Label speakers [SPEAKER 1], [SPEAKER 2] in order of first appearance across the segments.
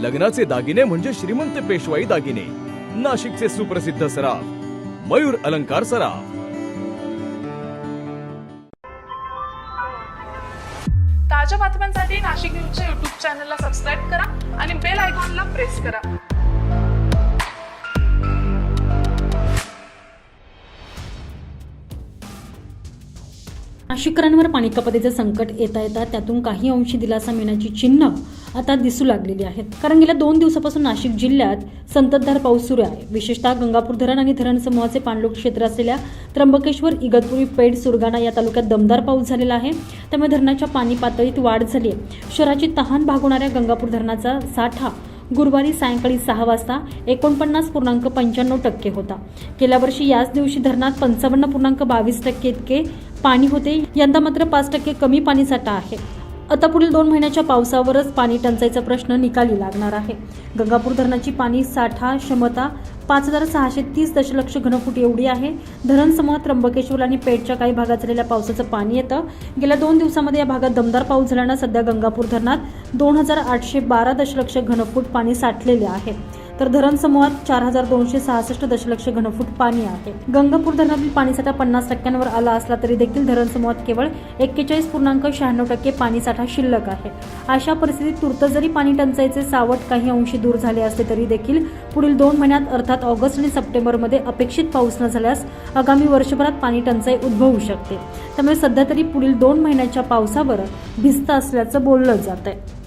[SPEAKER 1] लग्नाचे दागिने म्हणजे श्रीमंत पेशवाई दागिने. नाशिकचे सुप्रसिद्ध सराफ मयूर अलंकार सराफ.
[SPEAKER 2] ताज्या बातम्यांसाठी नाशिक न्यूजच्या युट्यूब चॅनलला सबस्क्राईब करा आणि बेल आयकॉनला प्रेस करा.
[SPEAKER 3] नाशिककरांवर पाणी कपातीचे संकट येता येता त्यातून काही अंशी दिलासा मिळण्याची चिन्ह आता दिसू लागलेली आहेत. कारण गेल्या दोन दिवसापासून नाशिक जिल्ह्यात संततधार पाऊस सुरू आहे. विशेषतः गंगापूर धरण आणि धरण समूहाचे पाणलोट क्षेत्र असलेल्या त्र्यंबकेश्वर इगतपुरी पेठ सुरगाणा या तालुक्यात दमदार पाऊस झालेला आहे. त्यामुळे धरणाच्या पाणी पातळीत वाढ झाली आहे. शहराची तहान भागवणाऱ्या गंगापूर धरणाचा साठा गुरुवारी सायंकाळी सहा वाजता एकोणपन्नास पूर्णांक पंच्याण्णव टक्के होता. गेल्या वर्षी याच दिवशी धरणात पंचावन्न पूर्णांक बावीस टक्के इतके पाणी होते. यंदा मात्र पाच टक्के कमी पाणीसाठा आहे. आता पुढील दोन महिन्याच्या पावसावरच पाणी टंचाईचा प्रश्न निकाली लागणार आहे. गंगापूर धरणाची पाणी साठा क्षमता पाच हजार सहाशे तीस दशलक्ष घनफूट एवढी आहे. धरणसमूह त्र्यंबकेश्वर आणि पेठच्या काही भागात झालेल्या पावसाचं पाणी येतं. गेल्या दोन दिवसामध्ये या भागात दमदार पाऊस झाल्यानं सध्या गंगापूर धरणात दोन हजार आठशे बारा दशलक्ष घनफूट पाणी साठलेले आहे. तर धरण समूहात चार हजार दोनशे सहासष्ट दशलक्ष घनफूट पाणी आहे. गंगापूर धरणातील पाणीसाठा पन्नास टक्क्यांवर आला असला तरी देखील धरण समूहात केवळ एक्केचाळीस पूर्णांक शहाण्णव टक्के पाणीसाठा शिल्लक आहे. अशा परिस्थितीत तुर्त जरी पाणी टंचाईचे सावट काही अंशी दूर झाले असले तरी देखील पुढील दोन महिन्यात अर्थात ऑगस्ट आणि सप्टेंबरमध्ये अपेक्षित पाऊस न झाल्यास आगामी वर्षभरात पाणी टंचाई उद्भवू शकते. त्यामुळे सध्या तरी पुढील दोन महिन्याच्या पावसावर भिस्त असल्याचं बोललं जात आहे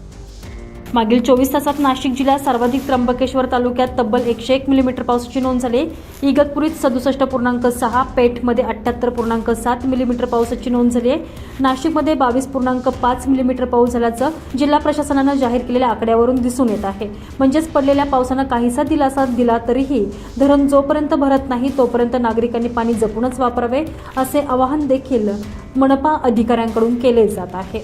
[SPEAKER 3] मागील चोवीस तासात नाशिक जिल्ह्यात सर्वाधिक त्र्यंबकेश्वर तालुक्यात तब्बल एकशे एक मिलीमीटर पावसाची नोंद झाली. इगतपुरीत सदुसष्ट पूर्णांक सहा पेठमध्ये अठ्ठ्याहत्तर पूर्णांक सात मिलीमीटर पावसाची नोंद झाली आहे. नाशिकमध्ये बावीस पूर्णांक पाच मिलीमीटर पाऊस झाल्याचं जिल्हा प्रशासनानं जाहीर केलेल्या आकड्यावरून दिसून येत आहे. म्हणजेच पडलेल्या पावसानं काहीसा दिलासा दिला तरीही धरण जोपर्यंत भरत नाही तोपर्यंत नागरिकांनी पाणी जपूनच वापरावे असे आवाहन देखील मनपा अधिकाऱ्यांकडून केले जात आहे.